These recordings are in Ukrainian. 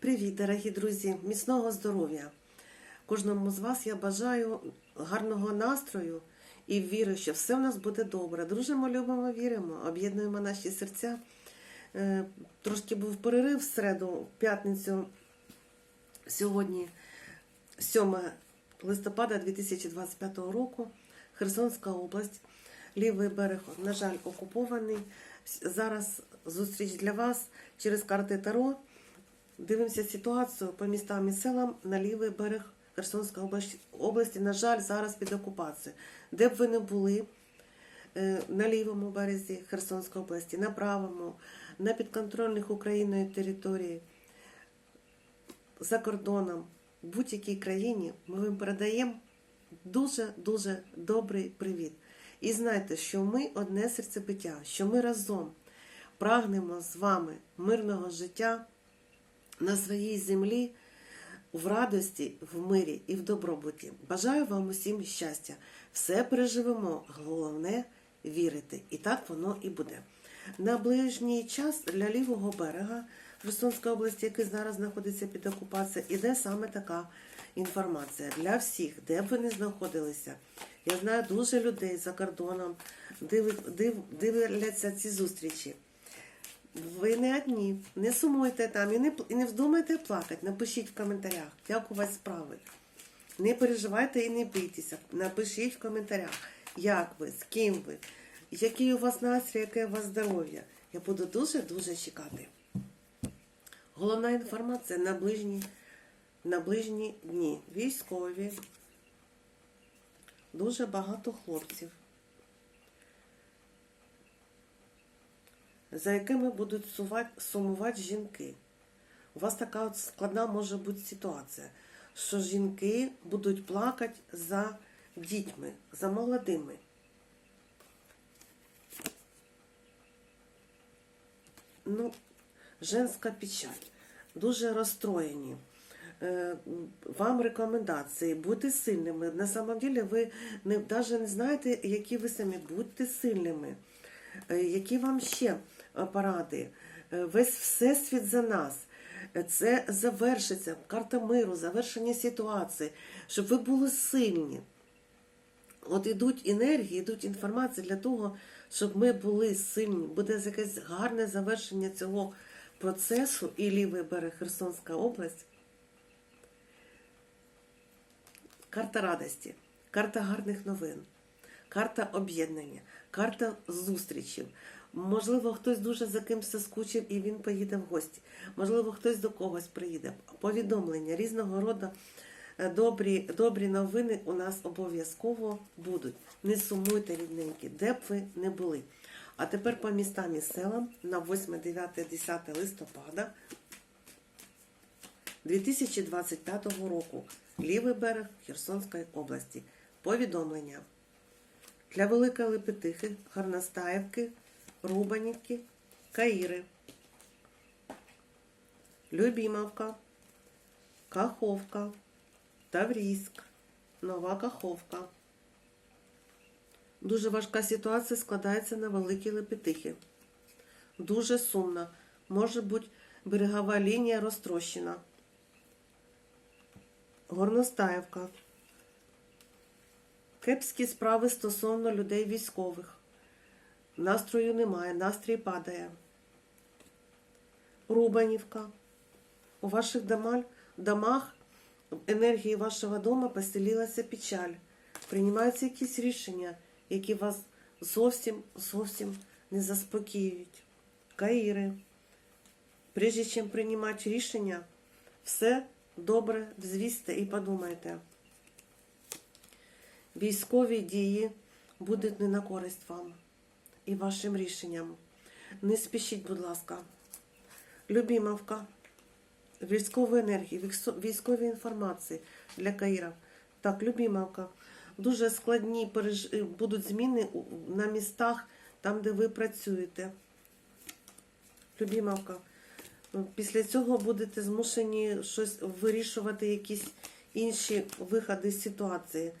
Привіт, дорогі друзі! Міцного здоров'я! Кожному з вас я бажаю гарного настрою і вірю, що все в нас буде добре. Дружимо, любимо, віримо, об'єднуємо наші серця. Е, Трошки був перерив в середу, в п'ятницю. Сьогодні 7 листопада 2025 року. Херсонська область, лівий берег, на жаль, окупований. Зараз зустріч для вас через карти Таро. Дивимося ситуацію по містам і селам на лівий берег Херсонської області. На жаль, зараз під окупацією. Де б ви не були е, на лівому березі Херсонської області, на правому, на підконтрольних Україною території, за кордоном, в будь-якій країні, ми вам передаємо дуже-дуже добрий привіт. І знайте, що ми одне серцебиття, що ми разом прагнемо з вами мирного життя на своїй землі в радості, в мирі і в добробуті. Бажаю вам усім щастя. Все переживемо. Головне вірити. І так воно і буде. На ближній час для лівого берега Херсонської області, який зараз знаходиться під окупацією, іде саме така інформація для всіх, де б ви не знаходилися. Я знаю дуже людей за кордоном, див- див- дивляться ці зустрічі. Ви не одні, не сумуйте там і не, і не вздумайте плакати. Напишіть в коментарях, як у вас справи. Не переживайте і не бійтеся. Напишіть в коментарях, як ви, з ким ви, який у вас настрій, яке у вас здоров'я. Я буду дуже-дуже чекати. Головна інформація на ближні, на ближні дні. Військові, дуже багато хлопців. За якими будуть сумувати жінки. У вас така от складна може бути ситуація, що жінки будуть плакати за дітьми, за молодими. Ну, женська печаль. Дуже розстроєні. Е, Вам рекомендації бути сильними. На самом деле ви не, навіть не знаєте, які ви самі будьте сильними. Е, Які вам ще поради? Е, Весь всесвіт за нас. Е, Це завершиться, карта миру, завершення ситуації, щоб ви були сильні. От ідуть енергії, йдуть інформації для того, щоб ми були сильні. Буде якесь гарне завершення цього процесу і лівий берег Херсонська область. Карта радості, карта гарних новин, карта об'єднання, карта зустрічів. Можливо, хтось дуже за кимось скучив і він поїде в гості. Можливо, хтось до когось приїде. Повідомлення різного роду е, добрі, добрі новини у нас обов'язково будуть. Не сумуйте, рідненькі, де б ви не були. А тепер по містам і селам на 8, 9, 10 листопада 2025 року. Лівий берег Херсонської області. Повідомлення. Для Великої Лепетихи, Гарностаївки, Рубанівки, Каїри, Любімовка, Каховка, Таврійськ, Нова Каховка. Дуже важка ситуація складається на Великій Лепетихі. Дуже сумно. Може бути берегова лінія розтрощена. Горностаївка. Кепські справи стосовно людей військових. Настрою немає, настрій падає. Рубанівка. У ваших домах, енергії вашого дому поселилася печаль. Приймаються якісь рішення, які вас зовсім зовсім не заспокоюють. Каїри. Прежде чим приймати рішення, все добре взвісьте і подумайте. Військові дії будуть не на користь вам і вашим рішенням. Не спішіть, будь ласка. Любімовка, військової енергії, військові інформації для Каїра. Так, Любімовка. Дуже складні е, будуть зміни на містах, там, де ви працюєте. Любімовка. Після цього будете змушені щось вирішувати, якісь інші виходи з ситуації.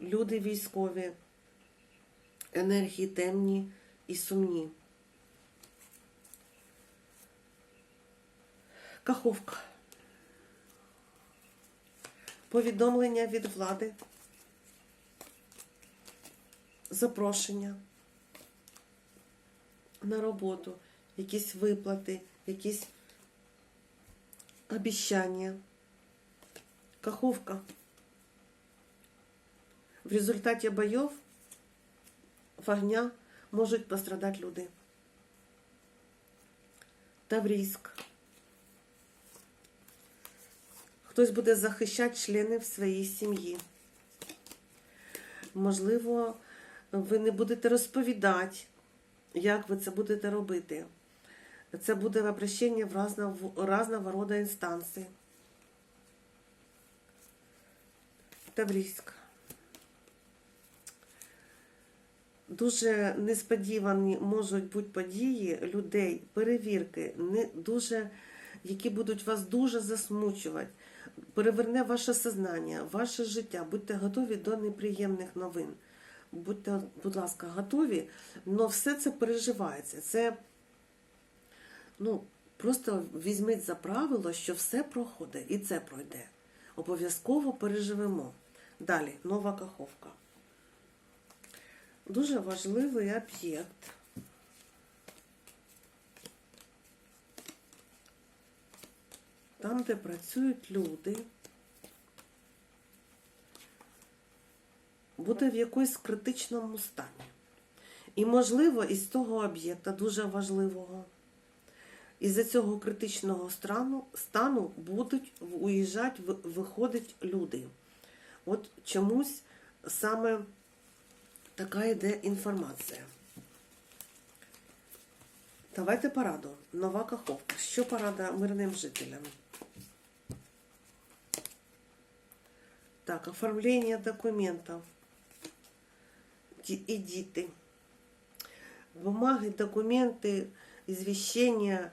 Люди військові, енергії темні і сумні. Каховка. Повідомлення від влади. Запрошення на роботу, якісь виплати, якісь обіщання. Каховка. В результаті бойов вогня можуть пострадати люди. Таврійськ. Хтось буде захищати членів своєї сім'ї. Можливо, ви не будете розповідати, як ви це будете робити. Це буде обращення в разного, роду інстанції. Таврійськ. Дуже несподівані можуть бути події людей, перевірки, не дуже, які будуть вас дуже засмучувати, переверне ваше сознання, ваше життя. Будьте готові до неприємних новин. Будьте, будь ласка, готові, але все це переживається. Це ну, просто візьміть за правило, що все проходить і це пройде. Обов'язково переживемо. Далі, нова каховка. Дуже важливий об'єкт. Там, де працюють люди, буде в якомусь критичному стані. І, можливо, із того об'єкта, дуже важливого, із-за цього критичного стану, стану будуть уїжджати, виходять люди. От чомусь саме така йде інформація. Давайте пораду. Нова каховка. Що порада мирним жителям? Так, оформление документов и діти. Бумаги, документи, извещения,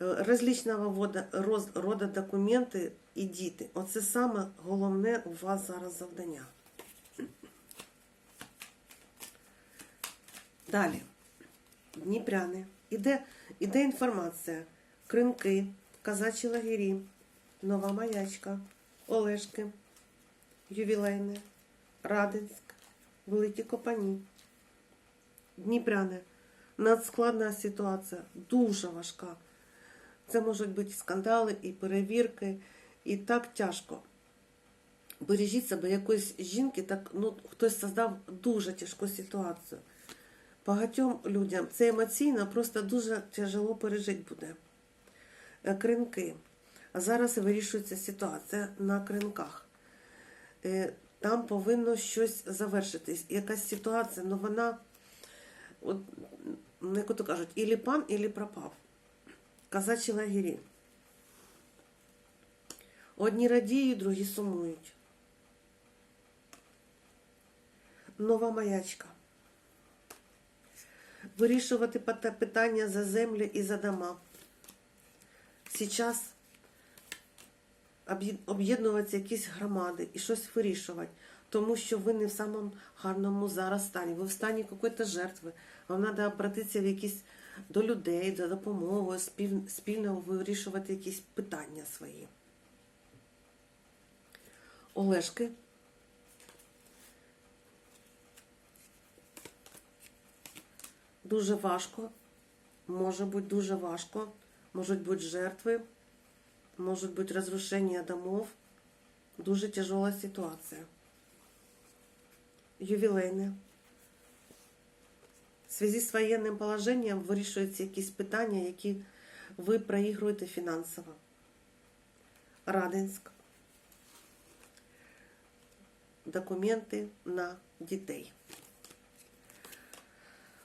э, различного вода- рода документи і діти. Оце саме головне у вас зараз завдання. Далі. Дніпряни. Іде, іде інформація. Кринки, казачі лагері, Нова Маячка, Олешки, Ювілейне, Радинськ, Великі Копані, Дніпряне. Надскладна ситуація, дуже важка. Це можуть бути скандали і перевірки, і так тяжко. Бережіть себе якоїсь жінки, так ну хтось создав дуже тяжку ситуацію. Багатьом людям це емоційно просто дуже тяжело пережити буде. Е, Кринки. А зараз вирішується ситуація на кринках. Е, Там повинно щось завершитись. Якась ситуація, але вона, от, ну, як то кажуть, ілі пан, ілі пропав. Казачі лагері. Одні радіють, другі сумують. Нова маячка. Вирішувати питання за землі і за дома. Об'єд- об'єднуватися якісь громади і щось вирішувати, тому що ви не в самому гарному зараз стані. Ви в стані якоїсь жертви. Вам треба обратитися в якісь до людей, за допомогою, спільно вирішувати якісь питання свої. Олешки. Дуже важко. Може бути дуже важко. Можуть бути жертви, можуть бути розрушення домов. Дуже тяжела ситуація. Ювілейне. В зв'язку з воєнним положенням вирішуються якісь питання, які ви проігруєте фінансово. Радинськ. Документи на дітей.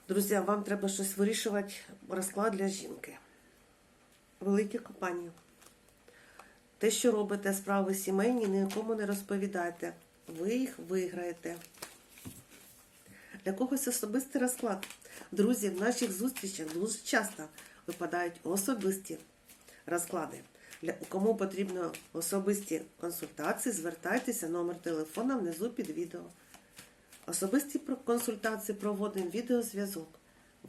Друзі, вам треба щось вирішувати. Розклад для жінки. Великі компанії. Те, що робите справи сімейні, нікому не розповідайте. Ви їх виграєте. Для когось особистий розклад. Друзі, в наших зустрічах дуже часто випадають особисті розклади. Для кому потрібно особисті консультації, звертайтеся, номер телефона внизу під відео. Особисті консультації проводимо відеозв'язок,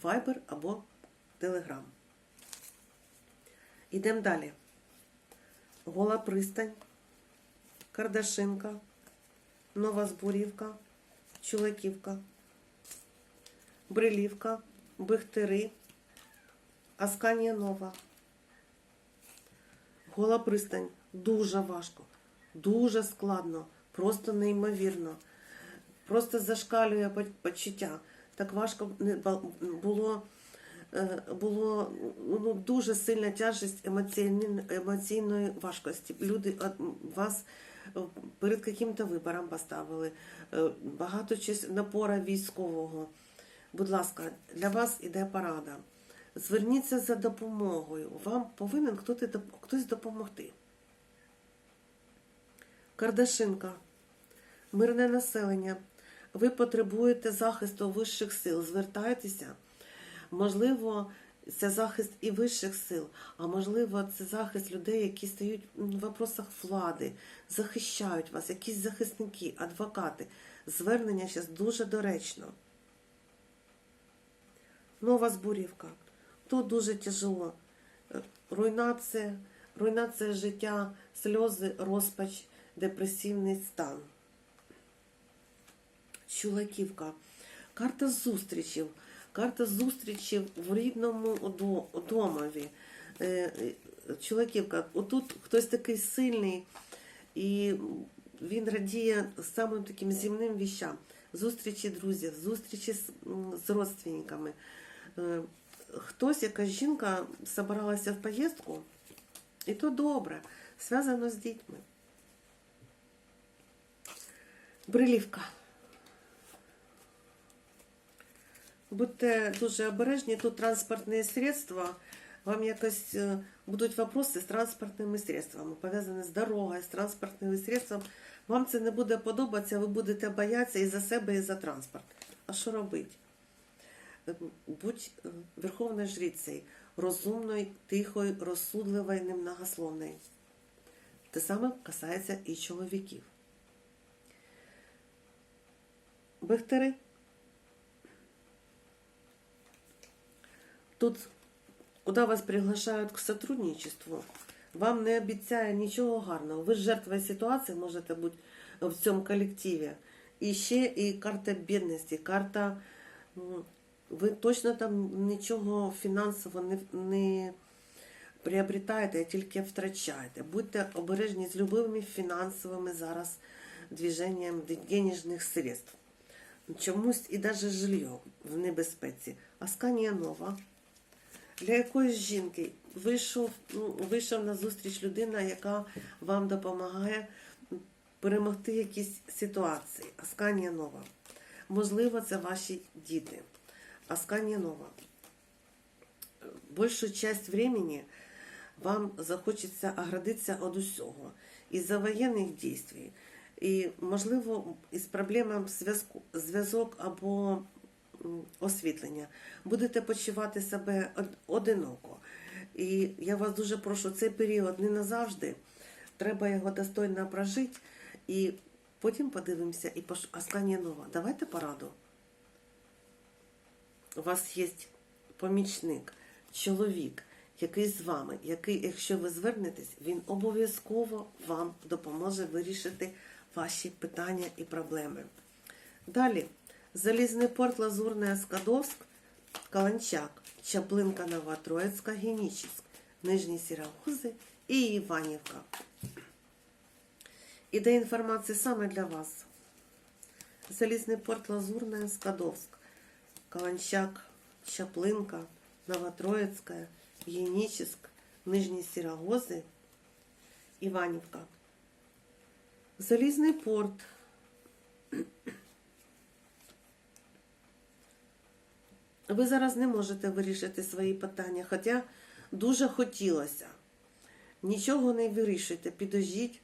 Viber або Telegram. Йдемо далі. Гола пристань, Кардашинка, Нова Зборівка, Чулаківка, Брилівка, Бехтери, Асканія Нова. Гола пристань. Дуже важко, дуже складно, просто неймовірно. Просто зашкалює почуття. Так важко було, е, було ну, дуже сильна тяжесть емоційної, емоційної важкості. Люди вас е, перед яким-то вибором поставили, е, багато чись напора військового. Будь ласка, для вас іде порада. Зверніться за допомогою. Вам повинен хтось допомогти. Кардашинка. Мирне населення. Ви потребуєте захисту вищих сил. Звертайтеся. Можливо, це захист і вищих сил, а можливо, це захист людей, які стають в вопросах влади, захищають вас, якісь захисники, адвокати. Звернення зараз дуже доречно. Нова збурівка. Тут дуже тяжело. Е, Руйнація, руйнація життя, сльози, розпач, депресивний стан. Чулаківка. Карта зустрічів. Карта зустрічів в рідному домові. Е, Чулаківка. Отут хтось такий сильний, і він радіє самим таким земним віщам. Зустрічі друзів, зустрічі з, з родственниками. Е, Хтось, якась жінка, собиралася в поїздку, і то добре, зв'язано з дітьми. Брилівка. Будьте дуже обережні, тут транспортні средства. Вам якось е, будуть вопроси з транспортними средствами, пов'язані з дорогою, з транспортними средствами. Вам це не буде подобатися, ви будете боятися і за себе, і за транспорт. А що робити? Е, Будь е, верховною жрицею, розумною, тихою, розсудливою, немногословною. Те саме касається і чоловіків. Бехтери. Тут, куда вас приглашают к сотрудничеству, вам не обіцяє нічого гарного. Ви жертвою ситуації можете бути в цьому колективі. І ще і карта бідності, карта. м, Ви точно там нічого фінансово не, не приобретаєте, а тільки втрачаєте. Будьте обережні з любими фінансовими зараз движенням денежних средств. Чомусь і навіть жилье в небезпеці. Асканія нова. Для якоїсь жінки вийшов, ну, вийшов на зустріч людина, яка вам допомагає перемогти якісь ситуації. Асканія нова. Можливо, це ваші діти. Асканія нова. Большую часть времени вам захочеться оградитися від усього. Із-за воєнних дій. І, можливо, із проблемами зв'язок або освітлення. Будете почувати себе одиноко. І я вас дуже прошу, цей період не назавжди. Треба його достойно прожити. І потім подивимося і пош... Асканія нова. Давайте пораду. У вас є помічник, чоловік, який з вами, який, якщо ви звернетесь, він обов'язково вам допоможе вирішити ваші питання і проблеми. Далі. Залізний порт Лазурний Скадовськ, Каланчак, Чаплинка Новотроїцька, Генічіськ, Нижні Сірагузи і Іванівка. Іде інформація саме для вас. Залізний порт Лазурная, Скадовск, Каланчак, Чаплинка, Новотроицкая, Яническ, Нижні Сірагози, Іванівка. Залізний порт. Ви зараз не можете вирішити свої питання, хоча дуже хотілося. Нічого не вирішуйте, підождіть,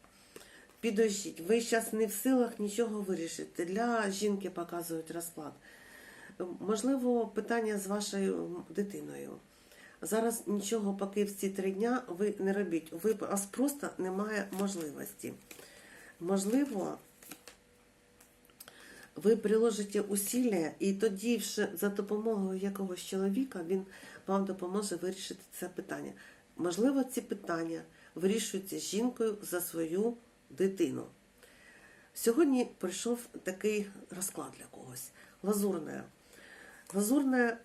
підождіть. Ви зараз не в силах нічого вирішити. Для жінки показують розклад. Можливо, питання з вашою дитиною. Зараз нічого поки в ці три дня ви не робіть. Ви, у вас просто немає можливості. Можливо, ви приложите усилля, і тоді за допомогою якогось чоловіка він вам допоможе вирішити це питання. Можливо, ці питання вирішуються жінкою за свою дитину. Сьогодні прийшов такий розклад для когось. Лазурна. Лазурна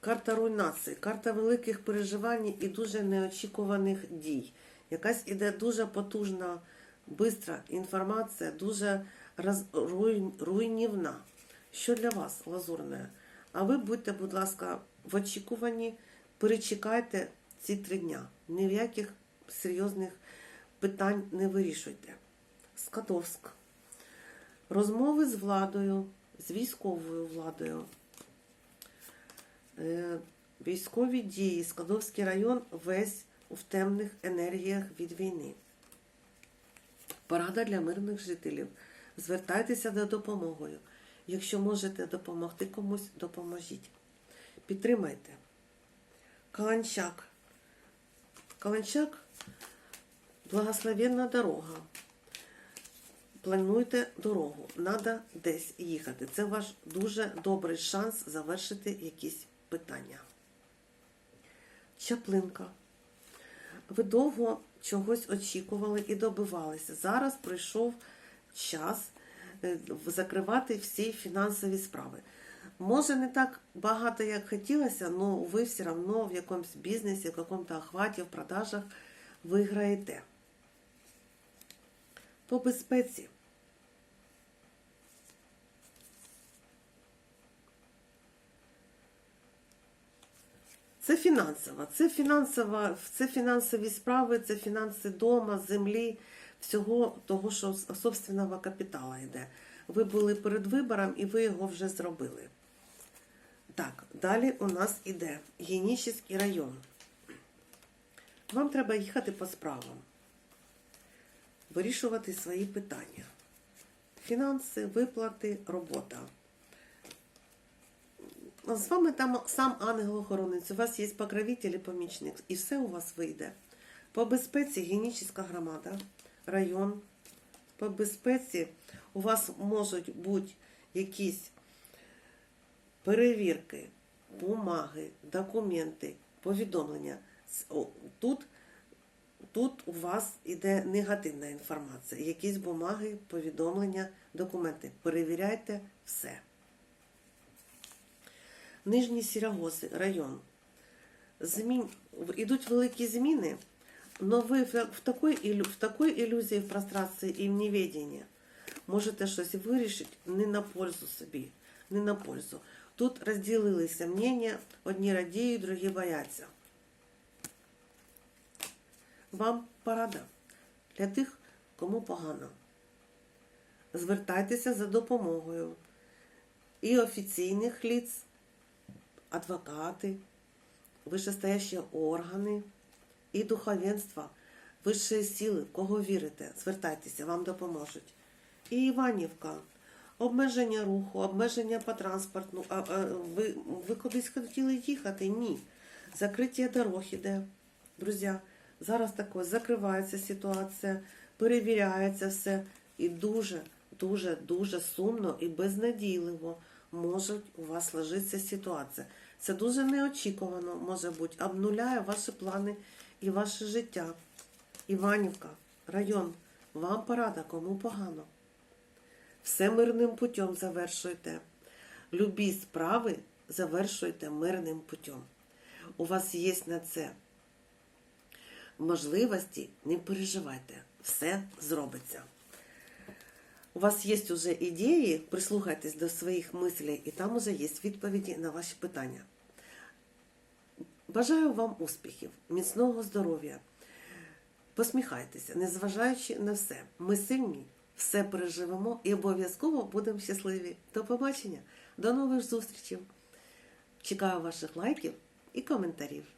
карта руйнації, карта великих переживань і дуже неочікуваних дій. Якась іде дуже потужна, бистра інформація, дуже роз, руй, руйнівна. Що для вас, лазурне? А ви будьте, будь ласка, в очікуванні, перечекайте ці три дня. Ні в яких серйозних питань не вирішуйте. Скадовськ. Розмови з владою, з військовою владою. Е, Військові дії, Скадовський район весь в темних енергіях від війни. Порада для мирних жителів. Звертайтеся за допомогою. Якщо можете допомогти комусь, допоможіть. Підтримайте. Каланчак. Каланчак благословенна дорога. Плануйте дорогу, треба десь їхати. Це ваш дуже добрий шанс завершити якісь питання. Чаплинка. Ви довго чогось очікували і добивалися. Зараз прийшов час е, закривати всі фінансові справи. Може, не так багато, як хотілося, але ви все одно в якомусь бізнесі, в якомусь охваті, в продажах виграєте. По безпеці. Це фінансова, це фінансова, це фінансові справи, це фінанси дома, землі, всього того, що з собственного капітала йде. Ви були перед вибором і ви його вже зробили. Так, далі у нас іде Генічний район. Вам треба їхати по справам, вирішувати свої питання. Фінанси, виплати, робота. З вами там сам ангел-охоронець, у вас є покровитель і помічник, і все у вас вийде. По безпеці генічна громада, район. По безпеці у вас можуть бути якісь перевірки, бумаги, документи, повідомлення. Тут, тут у вас іде негативна інформація. Якісь бумаги, повідомлення, документи. Перевіряйте все. Нижні Сірагоси, район. Змін... Ідуть великі зміни, але ви в такій, ілю... в такій ілюзії в пространстві і в неведенні можете щось вирішити не на пользу собі, не на пользу. Тут розділилися мнення, одні радіють, другі бояться. Вам порада для тих, кому погано. Звертайтеся за допомогою і офіційних ліц, адвокати, вищестоящі органи і духовенство, вищі сили, в кого вірите, звертайтеся, вам допоможуть. І Іванівка, обмеження руху, обмеження по транспорту. А, а, ви, ви кудись хотіли їхати? Ні. Закриття дорог іде. Друзі, зараз таке закривається ситуація, перевіряється все. І дуже, дуже, дуже сумно і безнадійливо може у вас ложитися ситуація. Це дуже неочікувано, може бути, обнуляє ваші плани і ваше життя. Іванівка, район, вам порада, кому погано. Все мирним путем завершуйте. Любі справи завершуйте мирним путем. У вас є на це можливості, не переживайте, все зробиться. У вас є вже ідеї, прислухайтесь до своїх мислей, і там уже є відповіді на ваші питання. Бажаю вам успіхів, міцного здоров'я. Посміхайтеся, незважаючи на все. Ми сильні, все переживемо і обов'язково будемо щасливі. До побачення, до нових зустрічей. Чекаю ваших лайків і коментарів.